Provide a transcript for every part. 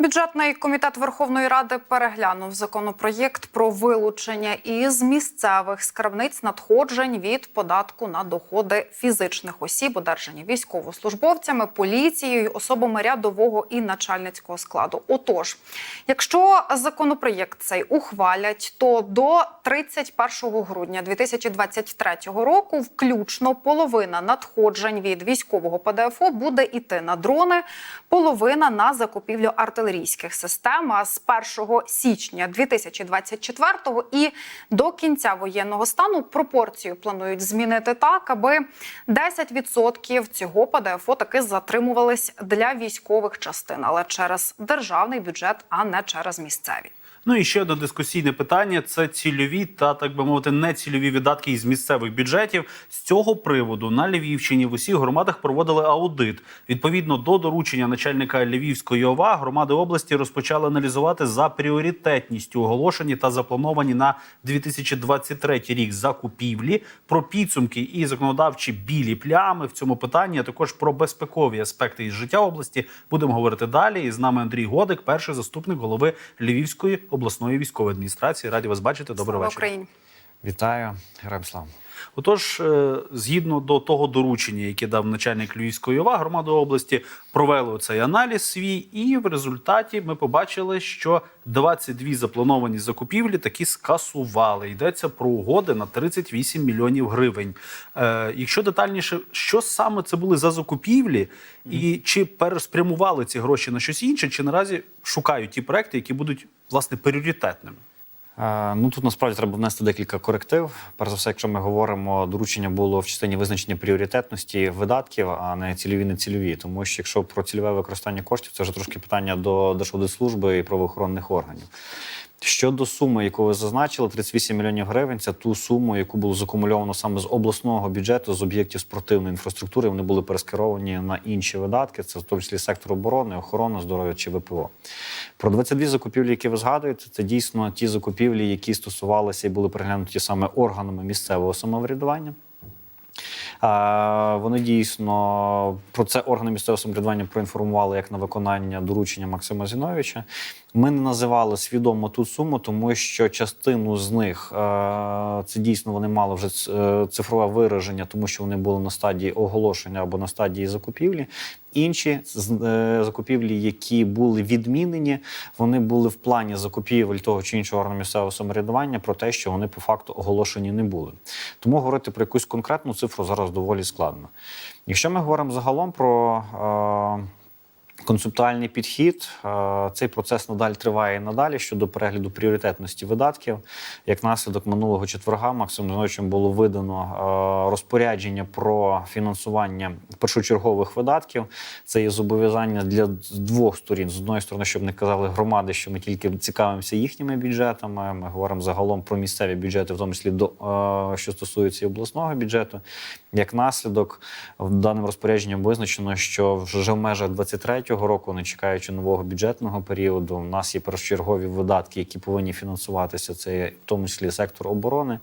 Бюджетний комітет Верховної Ради переглянув законопроєкт про вилучення із місцевих скарбниць надходжень від податку на доходи фізичних осіб, одержані військовослужбовцями, поліцією, особами рядового і начальницького складу. Отож, якщо законопроєкт цей ухвалять, то до 31 грудня 2023 року включно половина надходжень від військового ПДФО буде іти на дрони, половина на закупівлю артилерійських систем. З 1 січня 2024 і до кінця воєнного стану пропорцію планують змінити так, аби 10% цього ПДФО таки затримувались для військових частин, але через державний бюджет, а не через місцеві. Ну і ще одне дискусійне питання: це цільові та так би мовити нецільові видатки із місцевих бюджетів. З цього приводу на Львівщині в усіх громадах проводили аудит. Відповідно до доручення начальника Львівської ОВА, громади області розпочали аналізувати за пріоритетністю оголошені та заплановані на 2023 рік закупівлі, про підсумки і законодавчі білі плями в цьому питанні, а також про безпекові аспекти із життя області. Будемо говорити далі. І з нами Андрій Годик, перший заступник голови Львівської обласної військової адміністрації. Раді вас бачити. Доброго Слава вечір. Україні. Вітаю, героям слава. Отож, е, згідно до того доручення, яке дав начальник Львівської ОВА, громади області провели цей аналіз свій, і в результаті ми побачили, що 22 заплановані закупівлі такі скасували. Йдеться про угоди на 38 мільйонів гривень. Е, якщо детальніше, що саме це були за закупівлі, і чи переспрямували ці гроші на щось інше, чи наразі шукають ті проекти, які будуть власне пріоритетними? Е, Ну тут насправді треба внести декілька коректив. Перш за все, якщо ми говоримо, доручення було в частині визначення пріоритетності видатків, а не цільові, не цільові. Тому що якщо про цільове використання коштів, це вже трошки питання до Держаудитслужби і правоохоронних органів. Щодо суми, яку ви зазначили, 38 мільйонів гривень це ту суму, яку було закумульовано саме з обласного бюджету з об'єктів спортивної інфраструктури. Вони були перескеровані на інші видатки. Це в тому числі сектор оборони, охорона здоров'я чи ВПО. Про 22 закупівлі, які ви згадуєте, це дійсно ті закупівлі, які стосувалися і були переглянуті саме органами місцевого самоврядування. Вони дійсно про це органи місцевого самоврядування проінформували як на виконання доручення Максима Зіновича. Ми не називали свідомо ту суму, тому що частину з них е, це дійсно вони мали вже е, цифрове вираження, тому що вони були на стадії оголошення або на стадії закупівлі. Інші е, закупівлі, які були відмінені, вони були в плані закупівель того чи іншого органу місцевого самоврядування про те, що вони по факту оголошені не були. Тому говорити про якусь конкретну цифру зараз доволі складно. Якщо ми говоримо загалом про концептуальний підхід, е, цей процес надалі триває і надалі щодо перегляду пріоритетності видатків. Як наслідок минулого четверга Максимом Зиновичем було видано е, розпорядження про фінансування першочергових видатків. Це є зобов'язання для двох сторін. З одної сторони, щоб не казали громади, що ми тільки цікавимося їхніми бюджетами. Ми говоримо загалом про місцеві бюджети, в тому числі до е, що стосується і обласного бюджету. Як наслідок, в даним розпорядженням визначено, що вже в межах 23-го року, не чекаючи нового бюджетного періоду, у нас є першочергові видатки, які повинні фінансуватися. Це в тому числі сектор оборони.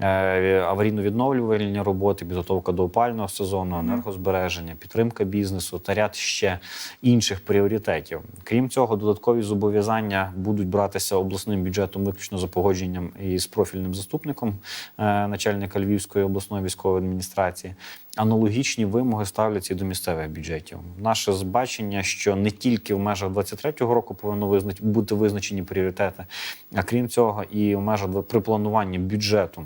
Е, Аварійно-відновлювальні роботи, підготовка до опального сезону, енергозбереження, підтримка бізнесу та ряд ще інших пріоритетів. Крім цього, додаткові зобов'язання будуть братися обласним бюджетом виключно за погодженням із профільним заступником е, начальника Львівської обласної військової адміністрації. Аналогічні вимоги ставляться і до місцевих бюджетів. Наше збачення, що не тільки в межах 23-го року повинно бути визначені пріоритети, а крім цього, і в межах при плануванні бюджету.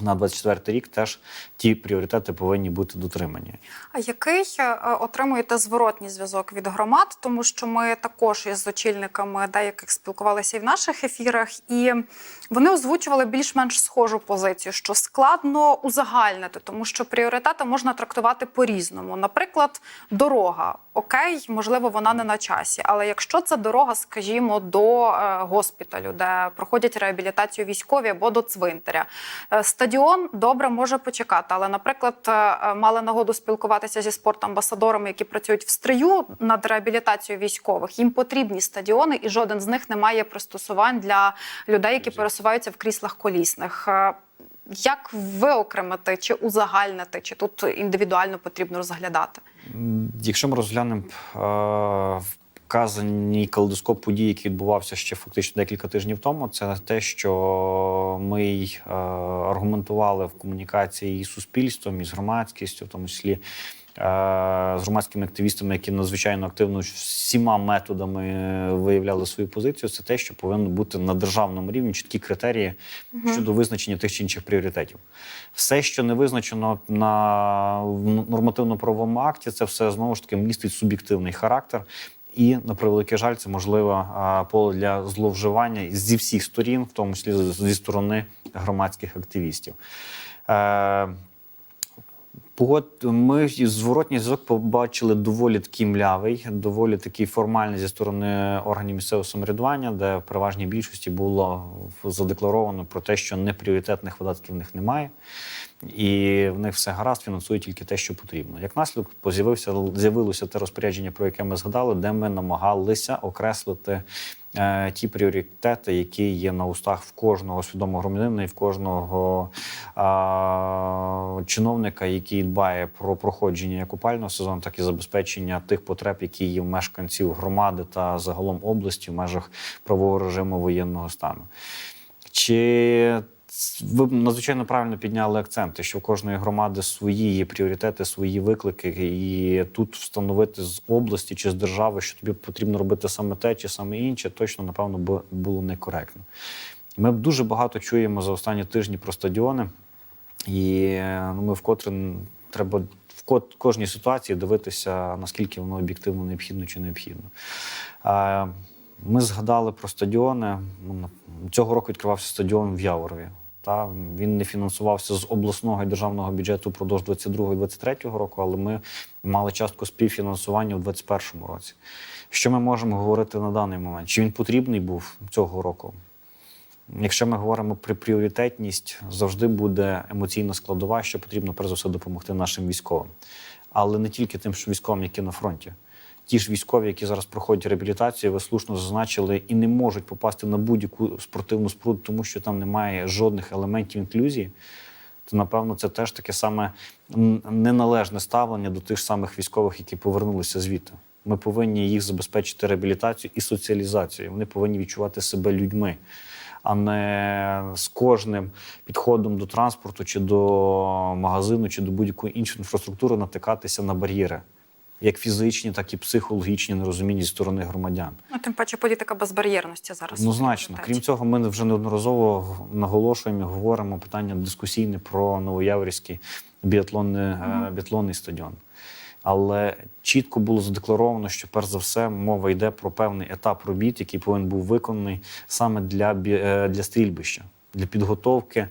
На 24 рік теж ті пріоритети повинні бути дотримані. А який е, отримуєте зворотній зв'язок від громад? Тому що ми також із очільниками деяких спілкувалися і в наших ефірах, і вони озвучували більш-менш схожу позицію, що складно узагальнити, тому що пріоритети можна трактувати по-різному. Наприклад, дорога. Окей, можливо, вона не на часі, але якщо це дорога, скажімо, до е, госпіталю, де проходять реабілітацію військові або до цвинтаря, е, стадіон добре може почекати. Але, наприклад, е, е, мали нагоду спілкуватися зі спортамбасадорами, які працюють в стрию над реабілітацією військових. Їм потрібні стадіони, і жоден з них не має пристосувань для людей, які пересуваються в кріслах колісних. Е, Як виокремити чи узагальнити, чи тут індивідуально потрібно розглядати? Якщо ми розглянемо вказаний калейдоскоп подій, який відбувався ще фактично декілька тижнів тому, це те, що ми й, е, аргументували в комунікації із суспільством, і з громадськістю, в тому числі е, з громадськими активістами, які надзвичайно активно всіма методами виявляли свою позицію. Це те, що повинно бути на державному рівні чіткі критерії щодо визначення тих чи інших пріоритетів. Все, що не визначено на нормативно-правовому акті, це все знову ж таки містить суб'єктивний характер. І на превеликий жаль, це можливо поле для зловживання зі всіх сторін, в тому числі зі сторони громадських активістів. Е, Погод, ми зворотній зв'язок побачили доволі такий млявий, доволі такий формальний зі сторони органів місцевого самоврядування, де в переважній більшості було задекларовано про те, що непріоритетних видатків в них немає, і в них все гаразд, фінансують тільки те, що потрібно. Як наслідок, поз'явився з'явилося те розпорядження, про яке ми згадали, де ми намагалися окреслити е, ті пріоритети, які є на устах в кожного свідомого громадянина і в кожного а, чиновника, який дбає про проходження як опального сезону, так і забезпечення тих потреб, які є в мешканців громади та загалом області в межах правового режиму воєнного стану. Чи ви надзвичайно правильно підняли акценти, що в кожної громади свої є пріоритети, свої виклики, і тут встановити з області чи з держави, що тобі потрібно робити саме те чи саме інше, точно напевно бу- було некоректно. Ми дуже багато чуємо за останні тижні про стадіони, і ну, ми вкотре треба в кожній ситуації дивитися, наскільки воно об'єктивно необхідно чи необхідно. Ми згадали про стадіони. Ну, Цього року відкривався стадіон в Яворові. Та він не фінансувався з обласного і державного бюджету впродовж 22-23 року, але ми мали частку співфінансування у 2021 році. Що ми можемо говорити на даний момент? Чи він потрібний був цього року? Якщо ми говоримо про пріоритетність, завжди буде емоційна складова, що потрібно перш за все допомогти нашим військовим. Але не тільки тим, що військовим, які на фронті. Ті ж військові, які зараз проходять реабілітацію, ви слушно зазначили, і не можуть попасти на будь-яку спортивну споруду, тому що там немає жодних елементів інклюзії. То напевно це теж таке саме неналежне ставлення до тих самих військових, які повернулися звідти. Ми повинні їх забезпечити реабілітацію і соціалізацію. Вони повинні відчувати себе людьми, а не з кожним підходом до транспорту, чи до магазину, чи до будь-якої іншої інфраструктури натикатися на бар'єри, як фізичні, так і психологічні нерозуміння зі сторони громадян. Ну, тим паче політика безбар'єрності зараз. Однозначно. Крім цього, ми вже неодноразово наголошуємо, і говоримо питання дискусійне про Новояворівський біатлонний, е, біатлонний стадіон. Але чітко було задекларовано, що перш за все мова йде про певний етап робіт, який повинен був виконаний саме для, е, для стрільбища, для підготовки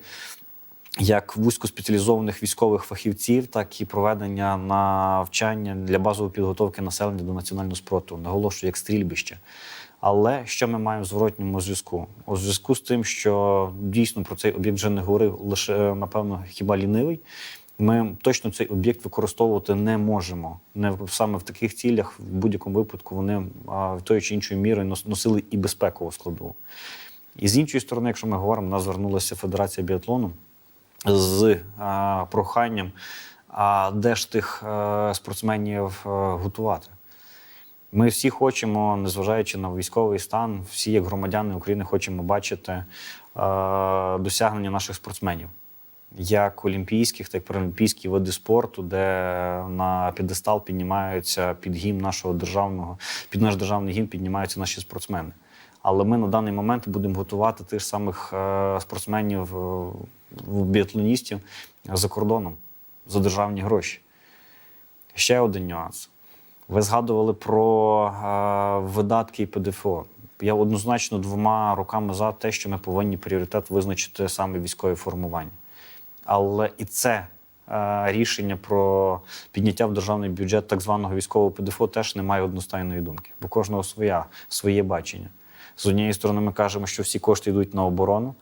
як вузькоспеціалізованих військових фахівців, так і проведення навчання для базової підготовки населення до національного спротиву. Наголошую, як стрільбище. Але що ми маємо в зворотньому зв'язку? У зв'язку з тим, що дійсно про цей об'єкт вже не говорив лише, напевно, хіба лінивий. Ми точно цей об'єкт використовувати не можемо. Не саме в таких цілях, в будь-якому випадку, вони в тою чи іншою мірою носили і безпекову складову. І з іншої сторони, якщо ми говоримо, нас звернулася Федерація біатлону з проханням, а де ж тих е, спортсменів е, готувати. Ми всі хочемо, незважаючи на військовий стан, всі, як громадяни України, хочемо бачити е, досягнення наших спортсменів, як олімпійських, так і паралімпійські види спорту, де на підестал піднімаються під гімн нашого державного, під наш державний гімн піднімаються наші спортсмени. Але ми на даний момент будемо готувати тих самих спортсменів, біатлоністів за кордоном за державні гроші. Ще один нюанс. Ви згадували про е, видатки і ПДФО. Я однозначно двома руками за те, що ми повинні пріоритет визначити саме військові формування. Але і це е, рішення про підняття в державний бюджет так званого військового ПДФО теж не має одностайної думки, бо кожного своя, своє бачення. З однієї сторони, ми кажемо, що всі кошти йдуть на оборону,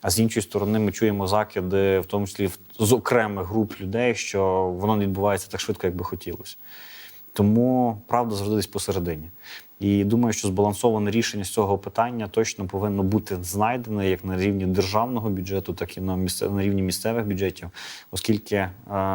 а з іншої сторони, ми чуємо закиди, в тому числі з окремих груп людей, що воно не відбувається так швидко, як би хотілося. Тому правда завжди десь посередині. І думаю, що збалансоване рішення з цього питання точно повинно бути знайдене як на рівні державного бюджету, так і на, місце, на рівні місцевих бюджетів, оскільки е,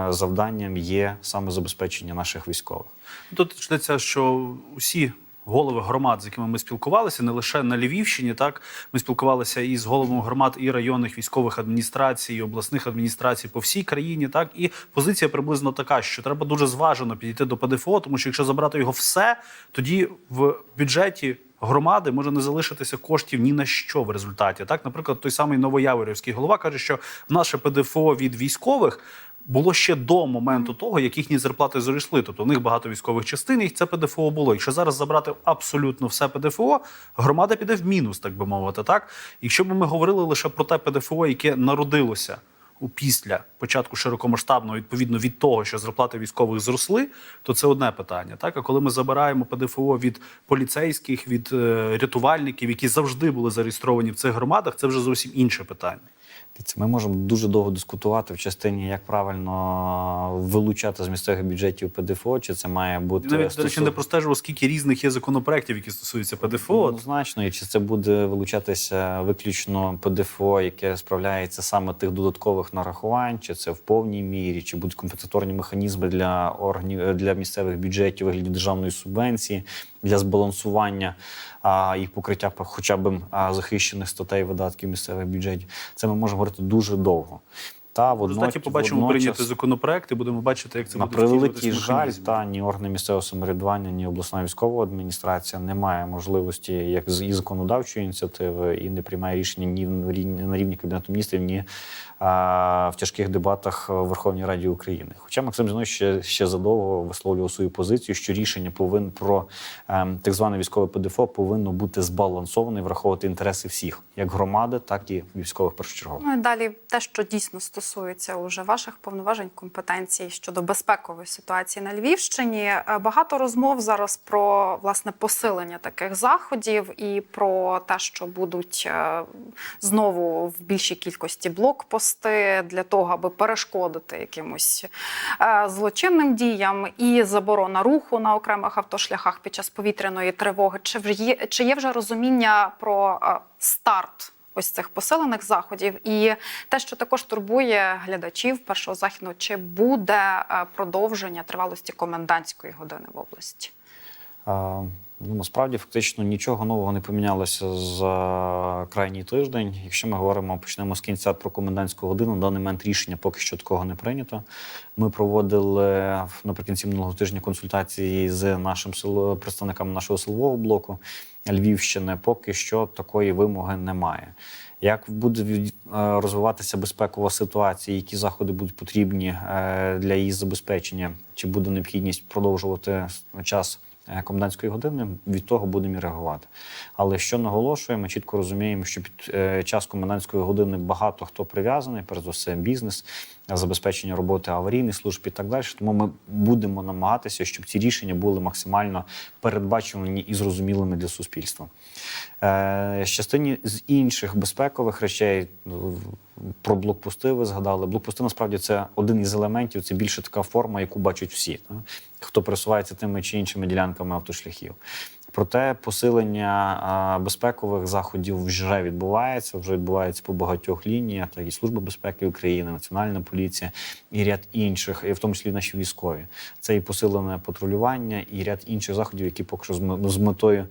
завданням є саме забезпечення наших військових. Тут йдеться, що усі голови громад, з якими ми спілкувалися, не лише на Львівщині. Так ми спілкувалися і з головами громад і районних військових адміністрацій, і обласних адміністрацій по всій країні. Так і позиція приблизно така, що треба дуже зважено підійти до ПДФО, тому що якщо забрати його все, тоді в бюджеті. Громади може не залишитися коштів ні на що в результаті. Так, наприклад, той самий Новояворівський голова каже, що наше ПДФО від військових було ще до моменту того, як їхні зарплати зросли. Тобто у них багато військових частин, і це ПДФО було. Якщо зараз забрати абсолютно все ПДФО, громада піде в мінус, так би мовити. Так, якщо б ми говорили лише про те ПДФО, яке народилося. У після початку широкомасштабного, відповідно від того, що зарплати військових зросли, то це одне питання. Так, а коли ми забираємо ПДФО від поліцейських, від е, рятувальників, які завжди були зареєстровані в цих громадах, це вже зовсім інше питання. Дивіться, Ми можемо дуже довго дискутувати в частині, як правильно вилучати з місцевих бюджетів ПДФО, чи це має бути Навіть до речі, не простежував, скільки різних є законопроєктів, які стосуються ПДФО. Однозначно, і чи це буде вилучатися виключно ПДФО, яке справляється саме тих додаткових нарахувань, чи це в повній мірі, чи будуть компенсаторні механізми для органів для місцевих бюджетів вигляді державної субвенції для збалансування а, і покриття хоча б а, захищених статей видатків місцевих бюджетів. Це ми можемо говорити дуже довго. Та в результаті побачимо водночас- прийняти законопроект і будемо бачити, як це на буде превеликий жаль, та ні органи місцевого самоврядування, ні обласна військова адміністрація не має можливості як з і законодавчої ініціативи, і не приймає рішення ні в рівні- на рівні кабінету міністрів, ні а, в тяжких дебатах в Верховній Раді України. Хоча Максим Зінович ще, ще задовго висловлював свою позицію, що рішення повинно про ем, так зване військове ПДФО повинно бути збалансоване і враховувати інтереси всіх, як громади, так і військових першочергово. Ну і далі те, що дійсно стосується уже ваших повноважень, компетенцій щодо безпекової ситуації на Львівщині. Е, Багато розмов зараз про власне посилення таких заходів і про те, що будуть е, знову в більшій кількості блокпости для того, аби перешкодити якимось е, злочинним діям, і заборона руху на окремих автошляхах під час повітряної тривоги. Чи є, чи є вже розуміння про старт? Ось цих посилених заходів, і те, що також турбує глядачів першого західного, чи буде е, продовження тривалості комендантської години в області? А, Ну, насправді фактично нічого нового не помінялося за крайній тиждень. Якщо ми говоримо, почнемо з кінця про комендантську годину. На даний момент рішення поки що такого не прийнято. Ми проводили наприкінці минулого тижня консультації з нашим представниками нашого силового блоку Львівщини. Поки що такої вимоги немає. Як буде е, розвиватися безпекова ситуація, які заходи будуть потрібні е, для її забезпечення, чи буде необхідність продовжувати час комендантської години, від того будемо і реагувати. Але що наголошуємо, чітко розуміємо, що під е, час комендантської години багато хто прив'язаний, перш за все, бізнес, е, забезпечення роботи аварійних служб і так далі. Тому ми будемо намагатися, щоб ці рішення були максимально передбачувані і зрозумілими для суспільства. Е, з частині з інших безпекових речей ну, про блокпости ви згадали. Блокпости насправді це один із елементів. Це більше така форма, яку бачать всі, хто пересувається тими чи іншими ділянками автошляхів. Проте посилення безпекових заходів вже відбувається. Вже відбувається по багатьох лініях, так і Служба безпеки України, Національна поліція і ряд інших, і в тому числі наші військові. Це і посилене патрулювання, і ряд інших заходів, які поки що з метою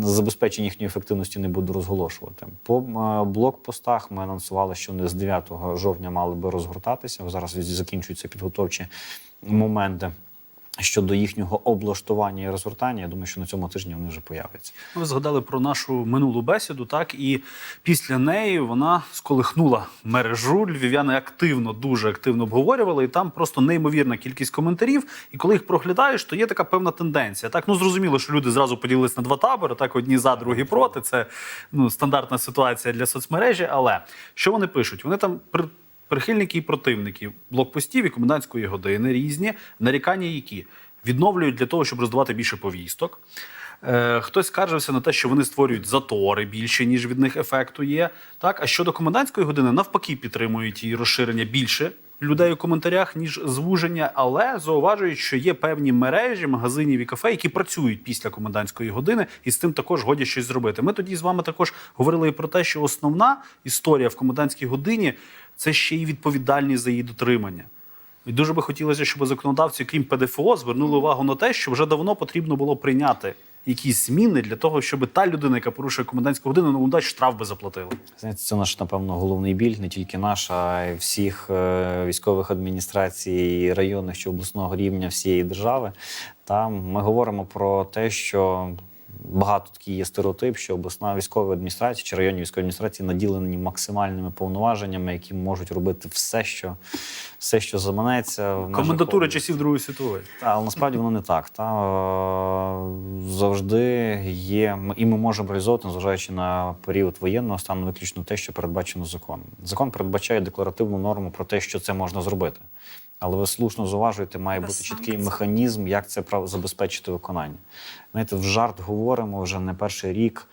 забезпечення їхньої ефективності не буду розголошувати. По блокпостах ми анонсували, що вони з 9 жовтня мали би розгортатися. Зараз закінчуються підготовчі моменти. Щодо їхнього облаштування і розгортання, я думаю, що на цьому тижні вони вже появляться. Ви згадали про нашу минулу бесіду, так і після неї вона сколихнула мережу. Львів'яни активно, дуже активно обговорювали, і там просто неймовірна кількість коментарів. І коли їх проглядаєш, то є така певна тенденція. Так, ну зрозуміло, що люди зразу поділились на два табори, так одні за, другі проти. Це ну стандартна ситуація для соцмережі. Але що вони пишуть? Вони там при. Прихильники і противники блокпостів і комендантської години різні нарікання, які відновлюють для того, щоб роздавати більше повісток. Е, хтось скаржився на те, що вони створюють затори більше, ніж від них ефекту є. Так, а щодо комендантської години, навпаки, підтримують її розширення більше людей у коментарях, ніж звуження, але зауважують, що є певні мережі магазинів і кафе, які працюють після комендантської години, і з тим також годі щось зробити. Ми тоді з вами також говорили і про те, що основна історія в комендантській годині це ще й відповідальність за її дотримання. І дуже би хотілося, щоб законодавці, крім ПДФО, звернули увагу на те, що вже давно потрібно було прийняти якісь зміни для того, щоб та людина, яка порушує комендантську годину, ну дасть штраф би заплатила? Знаєте, це наш, напевно, головний біль, не тільки наш, а й всіх е, військових адміністрацій, районних чи обласного рівня всієї держави. Там ми говоримо про те, що багато такий є стереотип, що обласна військова адміністрація чи районні військові адміністрації наділені максимальними повноваженнями, які можуть робити все, що все, що заманеться. в Комендатура часів Другої світової. Та, але насправді воно не так. Та, е, завжди є, і ми можемо реалізовувати, незважаючи на період воєнного стану, виключно те, що передбачено законом. Закон передбачає декларативну норму про те, що це можна зробити. Але ви слушно зауважуєте, має Без бути чіткий санкцій. механізм, як це забезпечити виконання. Знаєте, в жарт говоримо вже не перший рік.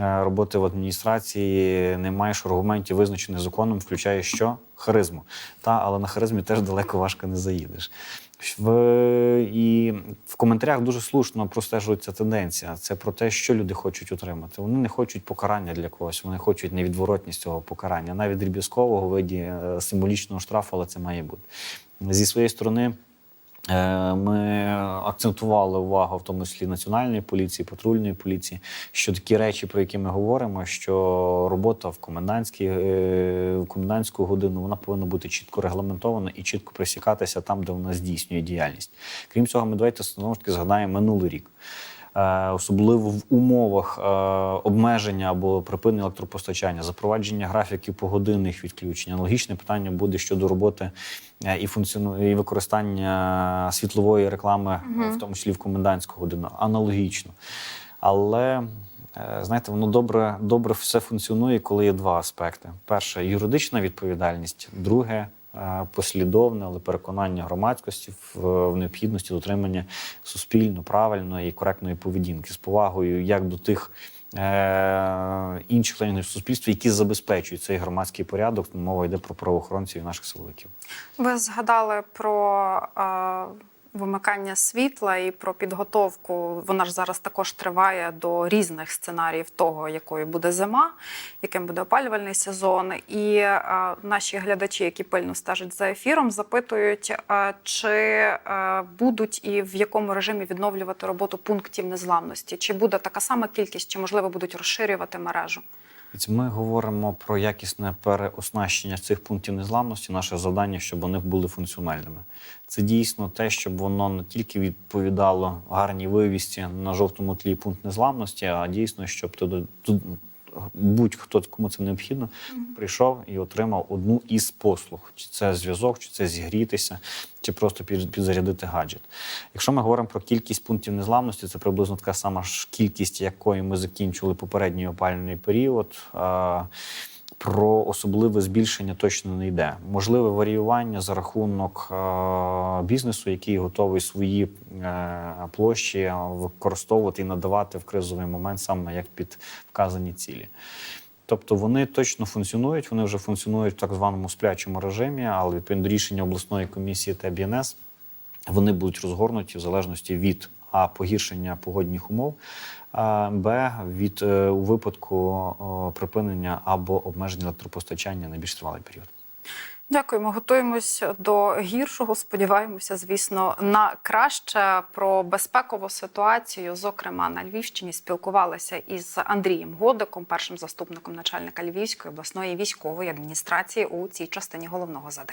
е, Роботи в адміністрації не маєш аргументів, визначених законом, включає що? Харизму. Та, але на харизмі теж далеко важко не заїдеш. В коментарях дуже слушно простежується тенденція. Це про те, що люди хочуть отримати. Вони не хочуть покарання для когось, вони хочуть невідворотність цього покарання, навіть дріб'язкового виді е, символічного штрафу, але це має бути. Зі своєї сторони. Е, Ми акцентували увагу, в тому числі національної поліції, патрульної поліції, що такі речі, про які ми говоримо, що робота в комендантській е, в комендантську годину вона повинна бути чітко регламентована і чітко присікатися там, де вона здійснює діяльність. Крім цього, ми давайте знову ж таки згадаємо минулий рік. Е, Особливо в умовах е, обмеження або припинення електропостачання, запровадження графіків погодинних відключень. Аналогічне питання буде щодо роботи е, і функціону і використання світлової реклами, е, в тому числі в комендантську годину. Аналогічно. Але знаєте, воно добре, добре все функціонує, коли є два аспекти: перше юридична відповідальність, друге. Е, Послідовне, але переконання громадськості в, необхідності дотримання суспільно правильної і коректної поведінки з повагою як до тих е, інших членів суспільства, які забезпечують цей громадський порядок. Мова йде про правоохоронців і наших силовиків. Ви згадали про е, вимикання світла і про підготовку. Вона ж зараз також триває до різних сценаріїв того, якою буде зима, яким буде опалювальний сезон. І е, наші глядачі, які пильно стежать за ефіром, запитують, е, чи е, будуть і в якому режимі відновлювати роботу пунктів незламності, чи буде така сама кількість, чи можливо будуть розширювати мережу. Ми говоримо про якісне переоснащення цих пунктів незламності. Наше завдання, щоб вони були функціональними. Це дійсно те, щоб воно не тільки відповідало гарній вивісті на жовтому тлі пункт незламності, а дійсно, щоб туди будь-хто кому це необхідно, прийшов і отримав одну із послуг: чи це зв'язок, чи це зігрітися, чи просто під- підзарядити гаджет. Якщо ми говоримо про кількість пунктів незламності, це приблизно така сама ж кількість, якою ми закінчили попередній опальний період. Про особливе збільшення точно не йде. Можливе варіювання за рахунок е, бізнесу, який готовий свої е, площі використовувати і надавати в кризовий момент саме як під вказані цілі. Тобто вони точно функціонують, вони вже функціонують в так званому сплячому режимі, але відповідно рішення обласної комісії та БНС вони будуть розгорнуті в залежності від а погіршення погодних умов, б від е, у випадку припинення або обмеження електропостачання на більш тривалий період. Дякуємо. Готуємось до гіршого. Сподіваємося, звісно, на краще про безпекову ситуацію. Зокрема, на Львівщині спілкувалися із Андрієм Годиком, першим заступником начальника Львівської обласної військової адміністрації у цій частині головного задання.